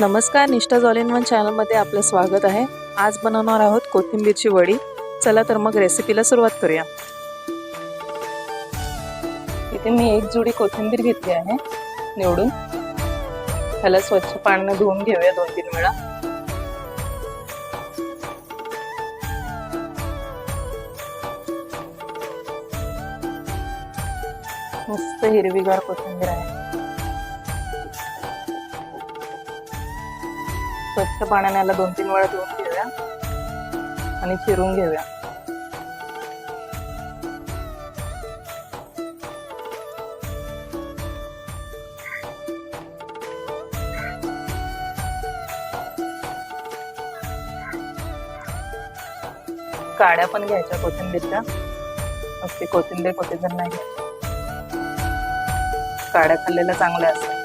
नमस्कार निष्ठा all in one चॅनलमध्ये आपलं स्वागत आहे. आज बनवणार आहोत कोथिंबीरची वडी. चला तर मग रेसिपीला सुरुवात करूया. इथे मी एक जुडी कोथिंबीर घेतली आहे निवडून. त्याला स्वच्छ पाण्याने धुवून घेऊया दोन तीन वेळा. मस्त हिरवीगार कोथिंबीर आहे. स्वच्छ पाण्याने याला दोन तीन वेळा धुवून घेऊया. आणि चिरून घेऊया. काड्या पण घ्यायच्या कोथिंबीरच्या. मस्ती कोथिंबीर कोथिंबीर नाही काड्या खाल्लेल्या चांगल्या असतात.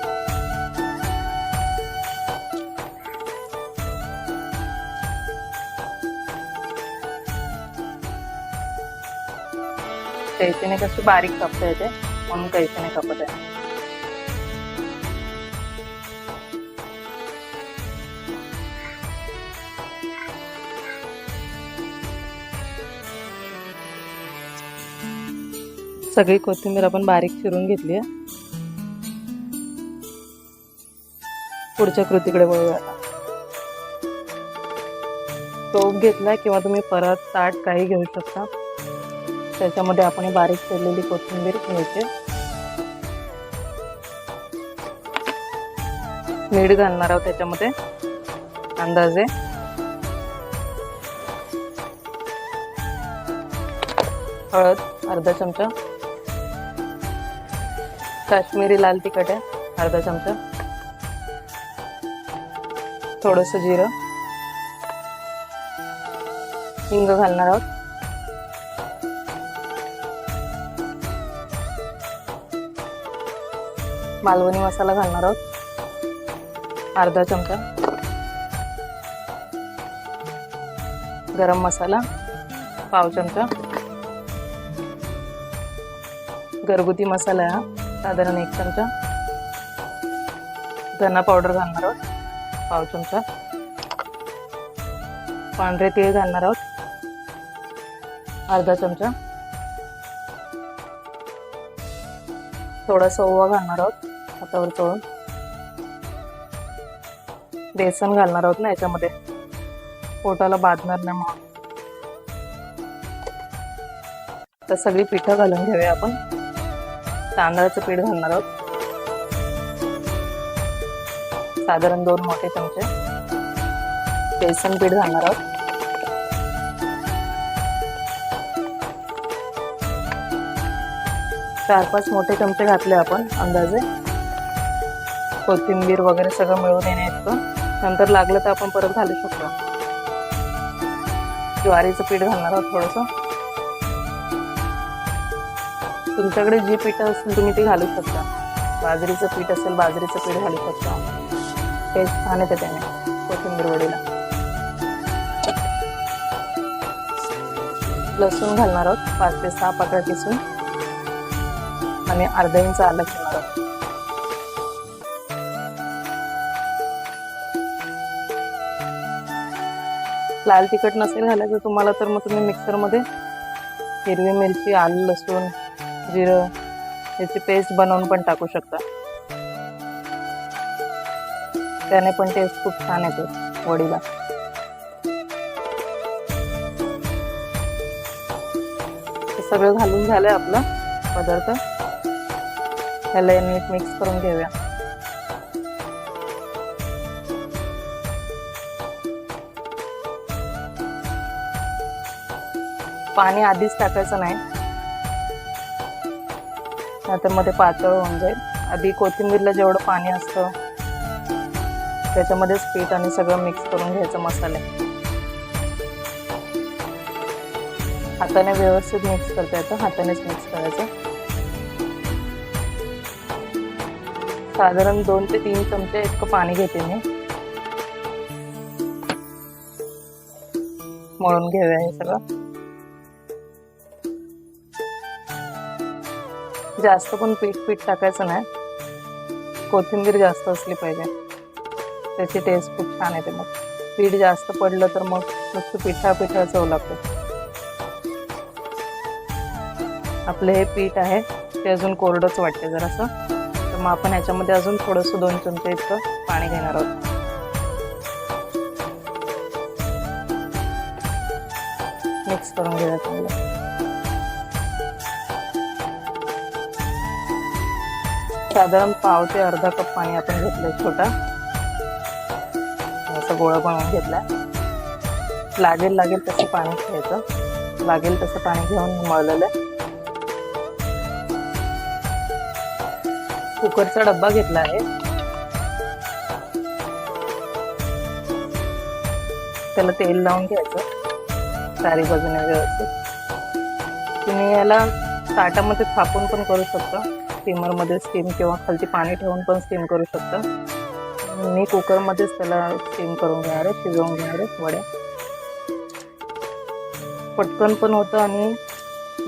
कैचीने कशी बारीक कापता येते म्हणून कैचीने कापत आहे सगळी कोथिंबीर आपण बारीक चिरून घेतली आहे. पुढच्या कृतीकडे वळूया टोप घेतलाय किंवा तुम्ही परत ताट काही घेऊ शकता. त्याच्यामध्ये आपण बारीक चिरलेली कोथिंबीर घ्यायची. मीठ घालणार आहोत त्याच्यामध्ये अंदाजे. हळद अर्धा चमचा. काश्मीरी लाल तिखट आहे अर्धा चमचा. थोडस जिरं. हिंग घालणार आहोत. मालवणी मसाला घालणार आहोत. अर्धा चमचा. गरम मसाला पाव चमचा. घरगुती मसाला हा साधारण एक चमचा. धना पावडर घालणार आहोत पाव चमचा. पांढरे तीळ घालणार आहोत अर्धा चमचा. थोडासा ओवा घालणार आहोत. हातावर चोळून बेसन घालणार आहोत ना याच्यामध्ये. पोटाला बांधणार नाही म्हणून. तर सगळी पिठं घालून घेऊया आपण. तांदळाचं पीठ घालणार आहोत. साधारण दोन मोठे चमचे. बेसन पीठ घालणार आहोत. चार पाच मोठे चमचे घातले आपण अंदाजे. कोथिंबीर वगैरे सगळं मिळून येणे इतकं नंतर लागलं तर आपण परत घालू शकतो. ज्वारीचं पीठ घालणार आहोत थोडंसं. तुमच्याकडे जी पीठ असेल तुम्ही ती घालू शकता. बाजरीचं पीठ असेल बाजरीचं पीठ घालू शकता टेस्ट छान येते त्याने कोथिंबीर वडीला. लसूण घालणार आहोत पाच ते सहा पाकळ्या किसून. आणि अर्धा इंच आलं लाल तिखट नसेल घालायचं तुम्हाला तर मग तुम्ही मिक्सरमध्ये हिरवी मिरची आलं लसूण जिरं याची पेस्ट बनवून पण टाकू शकता. त्याने पण टेस्ट खूप छान येते वडीला. सगळं घालून झालंय आपलं पदार्थ. ह्याला नीट मिक्स करून घेऊया. पाणी आधीच टाकायचं नाही. नाहीतरमध्ये पातळ होऊन जाईल. आधी कोथिंबीरला जेवढं पाणी असतं त्याच्यामध्येच पीठ आणि सगळं मिक्स करून घ्यायचं मसाले. हाताने व्यवस्थित मिक्स करता येतं हातानेच मिक्स करायचं. साधारण दोन ते तीन चमचे इतकं पाणी घेते मी. मळून घेऊया हे सगळं. जास्त पण पीठ पीठ टाकायचं नाही. कोथिंबीर जास्त असली पाहिजे. त्याची टेस्ट खूप छान येते मग. पीठ जास्त पडलं तर मग नुसतं पिठा पिठा चव लागतं. आपलं हे पीठ आहे ते अजून कोरडंच वाटते जरासं. तर मग आपण ह्याच्यामध्ये अजून थोडंसं दोन चमचे इतकं पाणी घेणार आहोत. मिक्स करून घेऊया चांगलं. साधारण पाव ते अर्धा कप पाणी आपण घेतलंय छोटा. असं गोळा बनवून घेतलाय. लागेल लागेल तसं पाणी घ्यायचं. लागेल तसं पाणी घेऊन मळलेलं आहे. कुकरचा डब्बा घेतला आहे. त्याला तेल लावून घ्यायचं. चारी बाजूने व्यवस्थित. तुम्ही याला ताटामध्ये थापून पण करू शकता. स्टीमरमध्ये स्टीम किंवा खालती पाणी ठेवून पण स्टीम करू शकता. मी कुकरमध्येच त्याला स्टीम करून घेणार आहे शिजवून घेणार आहे वड्या. पटकन पण होतं आणि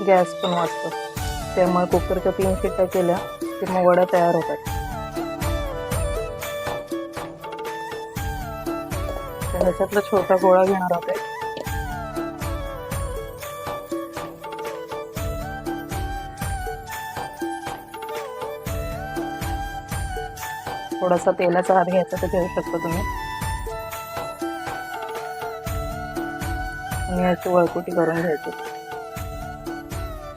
गॅस पण वाचतो त्यामुळे कुकरच्या तीन शिट्ट्या केल्या की मग वड्या तयार होतात. त्याच्यातला ह्याच्यातला छोटा गोळा घेणार आहोत. थोडासा तेलाचा हात घ्यायचा तर घेऊ शकता तुम्ही. आणि अशी वळकुटी करून घ्यायची.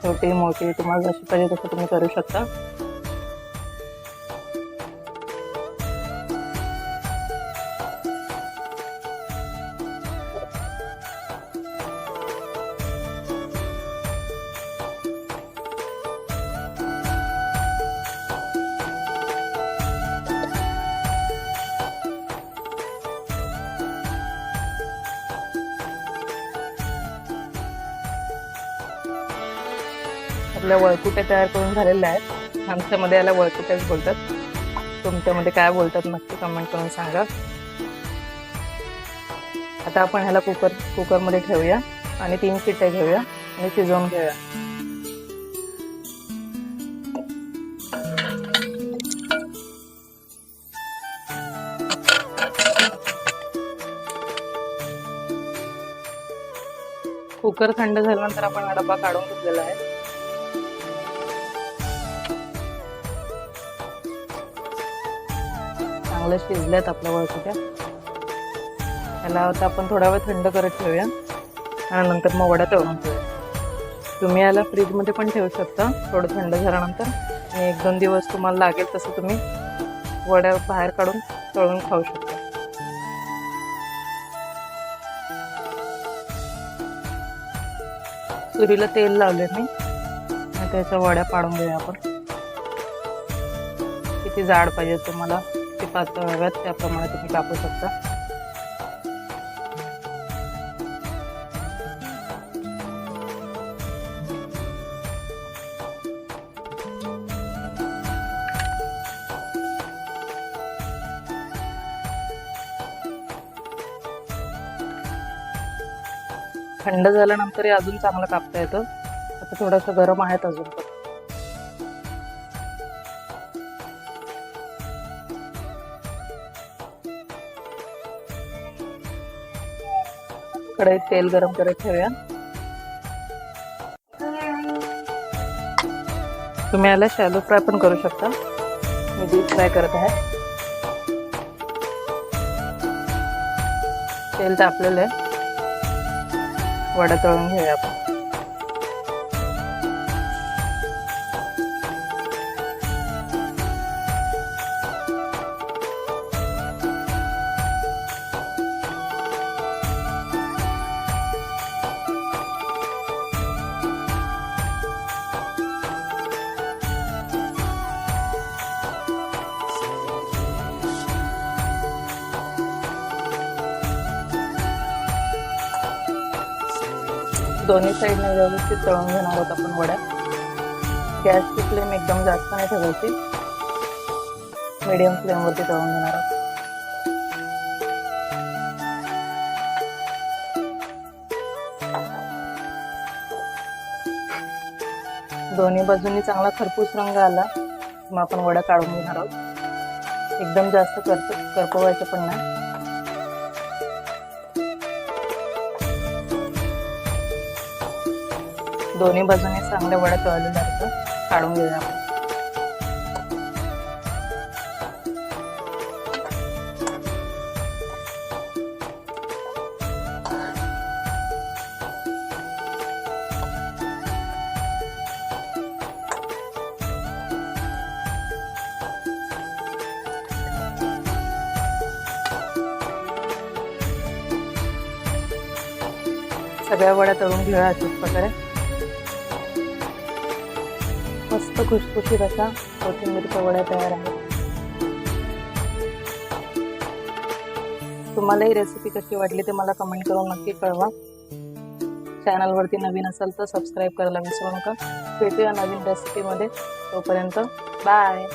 छोटी मोठी तुम्हाला जशी पाहिजे तसं तुम्ही करू शकता. आपल्या वळकुट्या तयार करून झालेल्या आहेत. आमच्यामध्ये याला वळकुट्याच बोलतात. तुमच्यामध्ये काय बोलतात नक्की कमेंट करून सांगा. आता आपण ह्याला कुकर कुकरमध्ये ठेवूया आणि तीन शिट्ट्या घेऊया आणि शिजवून घेऊया. कुकर थंड झाल्यानंतर आपण हा डब्बा काढून घेतलेला आहे. चांगलं शिजल्यात आपल्या वळकुट्या त्याला आता आपण थोडा वेळ थंड करत ठेवूया. आणि नंतर मग वड्या तळून ठेवूया तुम्ही याला फ्रीजमध्ये पण ठेवू शकता. थोडं थंड झाल्यानंतर. आणि एक दोन दिवस तुम्हाला लागेल तसं तुम्ही वड्या बाहेर काढून तळून खाऊ शकता. तुरीला तेल लावले मी. त्याच्या वड्या पाडून घेऊया आपण. किती जाड पाहिजे तुम्हाला. किती पातळ हव्यात त्याप्रमाणे तुम्ही कापू शकता. थंड झाल्यानंतर अजून चांगलं कापता येतं. आता थोडंसं गरम आहेत अजून पण. कढईत तेल गरम करत ठेवूया. तुम्ही याला शॅलो फ्राय पण करू शकता. मी डीप फ्राय करत आहे. तेल तापलेलं आहे. वडा तळून घेऊया आपण. दोन्ही साईडने व्यवस्थित तळून घेणार आहोत आपण वड्या गॅसची फ्लेम एकदम जास्त नाही ठेवायची. मीडियम फ्लेमवरती तळून घेणार आहोत. दोन्ही बाजूंनी चांगला खरपूस रंग आला मग आपण वड्या काढून घेणार आहोत. एकदम जास्त करप करपवायचं पण नाही. दोन्ही बाजूने चांगल्या वड्या तळलं जातं काढून घेऊया आपण. सगळ्या वड्या तळून घेऊया अशाच प्रकारे. मस्त खुशखुशीत असा कोथिंबीरच्या वड्या तयार आहे तुम्हाला ही रेसिपी कशी वाटली ते मला कमेंट करून नक्की कळवा. चॅनलवरती नवीन असाल तर सबस्क्राईब करायला विसरू नका. भेटूया नवीन रेसिपीमध्ये तोपर्यंत बाय